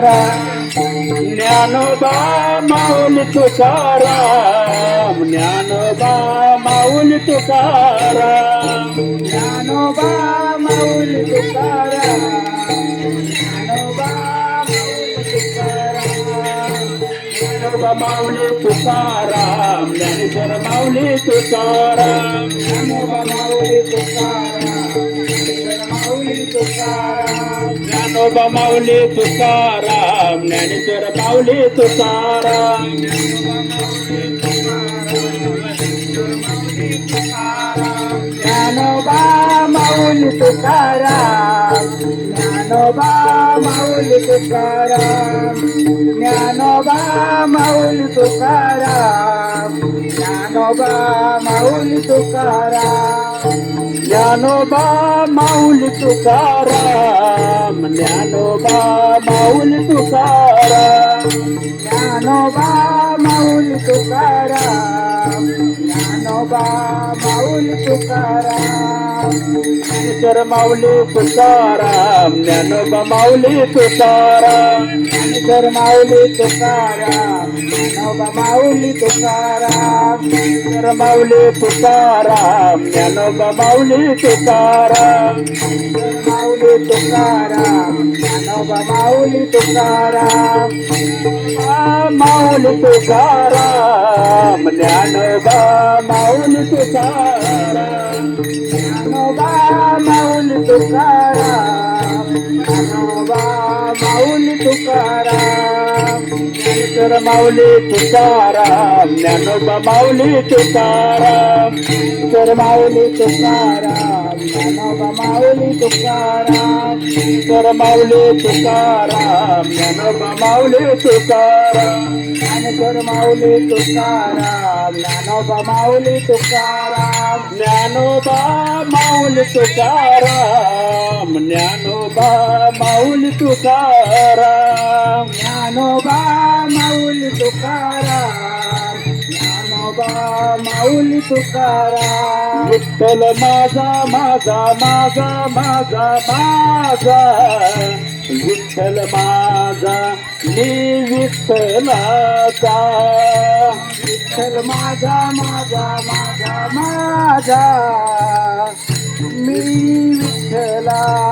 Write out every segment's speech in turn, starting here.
तुकाराम ज्ञानोबा माऊली तुकाराम ज्ञानोबा माऊली तुकाराम ज्ञानोबा माऊली तुकाराम ज्ञानोबा माऊली तुकाराम ज्ञानोबा माऊली तुकाराम ज्ञानेश्वर माऊली तुकाराम ज्ञानोबा माऊली तुकाराम. ज्ञानेश्वर माऊली तुकाराम. ज्ञानोबा माऊली तुकाराम. ज्ञानोबा माऊली तुकाराम. ज्ञानोबा माऊली तुकाराम. ज्ञानोबा माऊली तुकाराम. ज्ञानोबा माऊली तुकाराम ज्ञानोबा माऊली तुकाराम ज्ञानोबा माऊली तुकाराम ज्ञानोबा माऊल तुकाराम ज्ञानेश्वर माऊली तुकाराम ज्ञानोबा माऊली तुकाराम ज्ञानेश्वर माऊली तुकाराम ज्ञानोबा माऊली तुकाराम ज्ञानेश्वर माऊली तुकाराम माऊली तुकाराम. माऊली तुकाराम. माऊली तुकाराम. माऊली तुकाराम. ज्ञानोबा माऊली तुकाराम. ज्ञानोबा माऊली तुकाराम. ज्ञानोबा माऊली तुकाराम. ज्ञानेश्वर माऊली तुकाराम ज्ञानोबा माऊली तुकाराम ईश्वर माऊली तुकाराम ज्ञानोबा माऊली तुकाराम ईश्वर माऊली तुकाराम ज्ञानोबा माऊली तुकाराम ज्ञानेश्वर माऊली तुकाराम ज्ञानोबा माऊली तुकाराम ज्ञानोबा माऊली तुकाराम ज्ञानोबा माऊली तुकाराम ज्ञानोबा तुकाराम ज्ञानोबा माऊली तुकाराम. विठ्ठल माझा माझा माझा माझा माझा विठ्ठल माझा मी विठ्ठलाचा विठ्ठल माझा माझा माझा माझा.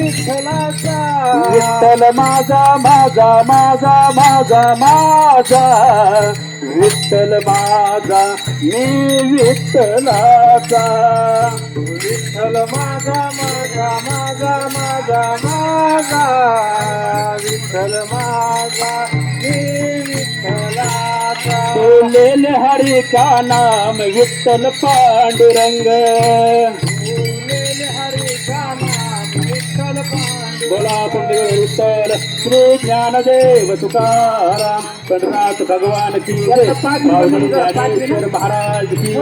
विठ्ठलाचा विठ्ठल माझा माझा माझा माझा माझा. विठ्ठल माझा मी विठ्ठलाचा. विठ्ठल माझा माझा माझा माझा माझा. विठ्ठल माझा मी विठ्ठलाचा. बोलेले हरी का नाम विठ्ठल पांडुरंग. बोला पंडित विठ्ठल श्री ज्ञानदेव तुकाराम. भगवान की महाराज की.